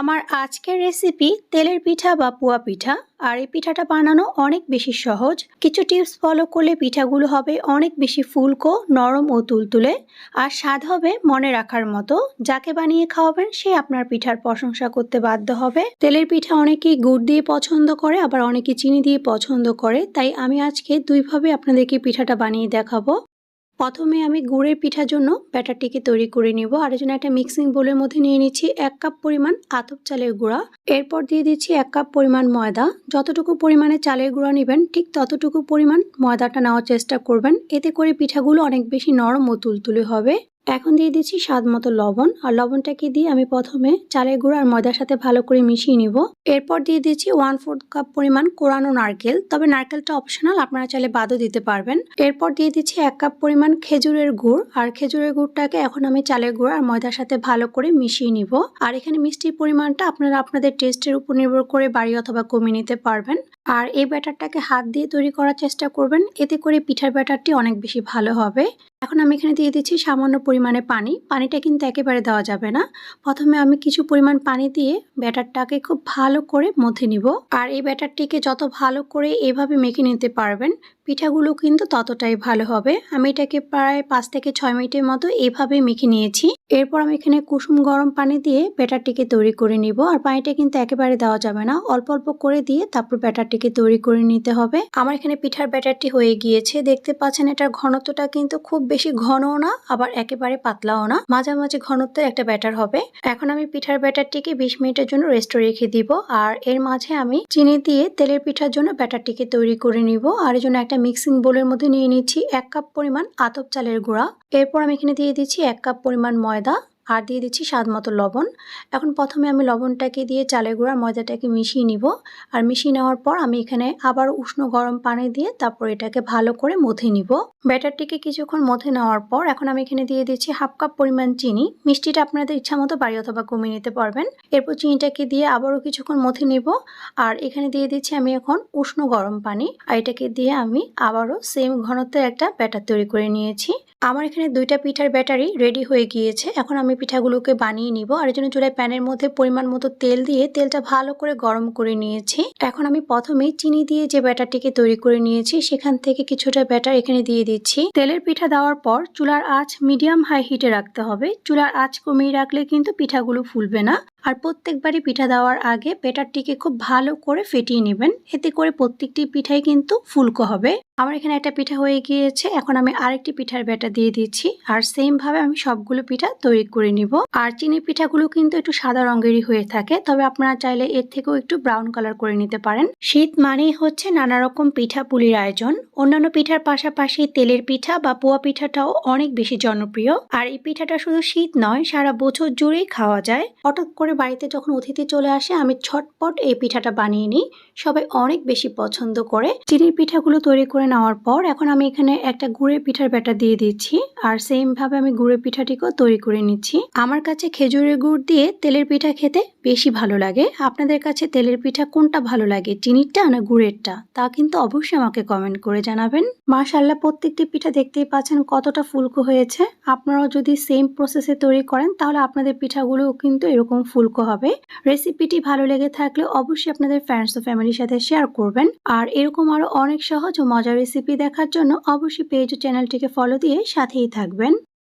আমার আজকের রেসিপি তেলের পিঠা বা পুয়া পিঠা। আর এই পিঠাটা বানানো অনেক বেশি সহজ। কিছু টিপস ফলো করলে পিঠাগুলো হবে অনেক বেশি ফুলকো, নরম ও তুলতুলে। আর স্বাদ হবে মনে রাখার মতো। যাকে বানিয়ে খাওয়াবেন সে আপনার পিঠার প্রশংসা করতে বাধ্য হবে। তেলের পিঠা অনেকেই গুড় দিয়ে পছন্দ করে, আবার অনেকে চিনি দিয়ে পছন্দ করে। তাই আমি আজকে দুইভাবে আপনাদেরকে পিঠাটা বানিয়ে দেখাবো। প্রথমে আমি গুড়ের পিঠার জন্য ব্যাটারটিকে তৈরি করে নিব আর জন্য একটা মিক্সিং বোলের মধ্যে নিয়ে নিচ্ছি এক কাপ পরিমাণ আতপ চালের গুঁড়া। এরপর দিয়ে দিচ্ছি এক কাপ পরিমাণ ময়দা। যতটুকু পরিমাণে চালের গুঁড়া নেবেন, ঠিক ততটুকু পরিমাণ ময়দাটা নেওয়ার চেষ্টা করবেন। এতে করে পিঠাগুলো অনেক বেশি নরম ও তুলতুলে হবে। এখন দিয়ে দিচ্ছি স্বাদ মতো লবণ, আর লবণটাকে দিয়ে আমি প্রথমে চালের গুঁড়ো আর ময়দার সাথে ভালো করে মিশিয়ে নিব। এরপর দিয়ে দিচ্ছি ওয়ান ফোর্থ কাপ পরিমাণ কোরানো নারকেল। তবে নারকেলটা অপশনাল আপনারা চাইলে বাদও দিতে পারবেন। এরপর দিয়ে দিচ্ছি এক কাপ পরিমাণ খেজুরের গুড়, আর খেজুরের গুড়টাকে এখন আমি চালের গুঁড়ো আর ময়দার সাথে ভালো করে মিশিয়ে নিব। আর এখানে মিষ্টির পরিমাণটা আপনারা আপনাদের টেস্টের উপর নির্ভর করে বাড়ি অথবা কমিয়ে নিতে পারবেন। আর এই ব্যাটারটাকে হাত দিয়ে তৈরি করার চেষ্টা করবেন। এতে করে পিঠার ব্যাটারটি অনেক বেশি ভালো হবে। এখন আমি এখানে দিয়ে দিচ্ছি সামান্য পরিমাণে পানি। পানিটা কিন্তু একেবারে দেওয়া যাবে না। প্রথমে আমি কিছু পরিমাণ পানি দিয়ে ব্যাটারটাকে খুব ভালো করে মথে নিব। আর এই ব্যাটারটিকে যত ভালো করে এভাবে মেখে নিতে পারবেন, পিঠাগুলো কিন্তু ততটাই ভালো হবে। আমি এটাকে প্রায় পাঁচ থেকে ছয় মিনিটের মতো এইভাবে মেখে নিয়েছি। এরপর আমি এখানে কুসুম গরম পানি দিয়ে ব্যাটারটিকে তৈরি করে নিব। আর পানিটা কিন্তু একেবারে দেওয়া যাবে না। অল্প অল্প করে দিয়ে তারপর ব্যাটারটিকে তৈরি করে নিতে হবে। আমার এখানে পিঠার ব্যাটারটি হয়ে গিয়েছে। দেখতে পাচ্ছেন এটার ঘনত্বটা কিন্তু খুব বেশি ঘনও না, আবার একেবারে পাতলাও না। মাঝামাঝি ঘনত্বের একটা ব্যাটার হবে। এখন আমি পিঠার ব্যাটারটিকে বিশ মিনিটের জন্য রেস্টে রেখে দিব। আর এর মাঝে আমি চিনি দিয়ে তেলের পিঠার জন্য ব্যাটারটিকে তৈরি করে নিব। আর এর জন্য একটা মিক্সিং বোলের মধ্যে নিয়ে নিচ্ছি এক কাপ পরিমাণ আতপ চালের গুঁড়া। এরপর আমি এখানে দিয়ে দিচ্ছি এক কাপ পরিমাণ ময়দা আর দিয়ে দিচ্ছি স্বাদ মতো লবণ। এখন প্রথমে আমি লবণটাকে দিয়ে চালের গুঁড়া, ময়দাটাকে মিশিয়ে নিব। আর মিশিয়ে নেওয়ার পর আমি এখানে আবার উষ্ণ গরম পানি দিয়ে তারপর এটাকে ভালো করে মথে নিব। ব্যাটারটিকে কিছুক্ষণ মথে নেওয়ার পর এখন আমি এখানে দিয়ে দিচ্ছি হাফ কাপ পরিমাণ চিনি। মিষ্টিটা আপনাদের ইচ্ছা মতো বাড়ি অথবা কমিয়ে নিতে পারবেন। এরপর চিনিটাকে দিয়ে আবারও কিছুক্ষণ মথে নিব। আর এখানে দিয়ে দিচ্ছি আমি এখন উষ্ণ গরম পানি। আর এটাকে দিয়ে আমি আবারও সেম ঘনত্বের একটা ব্যাটার তৈরি করে নিয়েছি। আমার এখানে দুইটা পিঠার ব্যাটারি রেডি হয়ে গিয়েছে। এখন আমি পিঠাগুলোকে বানিয়ে নিব। আর জন্য চুলায় প্যানের মধ্যে পরিমাণ মতো তেল দিয়ে তেলটা ভালো করে গরম করে নিয়েছি। এখন আমি প্রথমে চিনি দিয়ে যে ব্যাটারটিকে তৈরি করে নিয়েছি, সেখান থেকে কিছুটা ব্যাটার এখানে দিয়ে দিচ্ছি। তেলের পিঠা দেওয়ার পর চুলার আঁচ মিডিয়াম হাই হিটে রাখতে হবে। চুলার আঁচ কমিয়ে রাখলে কিন্তু পিঠাগুলো ফুলবে না। আর প্রত্যেকবারই পিঠা দেওয়ার আগে ব্যাটারটিকে খুব ভালো করে ফেটিয়ে নেবেন। এতে করে প্রত্যেকটি পিঠাই কিন্তু ফুলকো হবে। আমার এখানে একটা পিঠা হয়ে গিয়েছে। এখন আমি আরেকটি পিঠার ব্যাটার দিয়ে দিচ্ছি। আর সেম ভাবে আমি সবগুলো পিঠা তৈরি করে নিব। আর চিনি পিঠাগুলো কিন্তু একটু সাদা রঙেরই হয়ে থাকে। তবে আপনারা চাইলে এর থেকেও একটু ব্রাউন কালার করে নিতে পারেন। শীত মানেই হচ্ছে নানা রকম পিঠা পুলির আয়োজন। অন্যান্য পিঠার পাশাপাশি তেলের পিঠা বা পোয়া পিঠাটাও অনেক বেশি জনপ্রিয়। আর এই পিঠাটা শুধু শীত নয়, সারা বছর জুড়েই খাওয়া যায়। হঠাৎ করে বাড়িতে যখন অতিথি চলে আসে, আমি ছটপট এই পিঠাটা বানিয়ে নিই। সবাই অনেক বেশি পছন্দ করে। চিনির পিঠাগুলো তৈরি করে নেওয়ার পর এখন আমি এখানে একটা গুড়ের পিঠার ব্যাটার দিয়ে দিচ্ছি আর সেম ভাবে আমি গুড়ের পিঠাটিকেও তৈরি করে নিচ্ছি। আমার কাছে খেজুরের গুড় দিয়ে তেলের পিঠা খেতে বেশি ভালো লাগে। আপনাদের কাছে তেলের পিঠা কোনটা ভালো লাগে, চিনিরটা না গুড়েরটা? তা কিন্তু অবশ্যই আমাকে কমেন্ট করে জানাবেন। মাশাল্লাহ প্রত্যেকটি পিঠা দেখতেই পাচ্ছেন কতটা ফুলকো হয়েছে। আপনারাও যদি সেম প্রসেসে তৈরি করেন, তাহলে আপনাদের পিঠাগুলোও কিন্তু এরকম ফুলকো হবে। রেসিপিটি ভালো লেগে থাকলে অবশ্যই আপনাদের ফ্রেন্ডস ও ফ্যামিলির সাথে শেয়ার করবেন। আর এরকম আরও অনেক সহজ ও মজার রেসিপি দেখার জন্য অবশ্যই পেজ ও চ্যানেলটিকে ফলো দিয়ে সাথেই থাকবেন।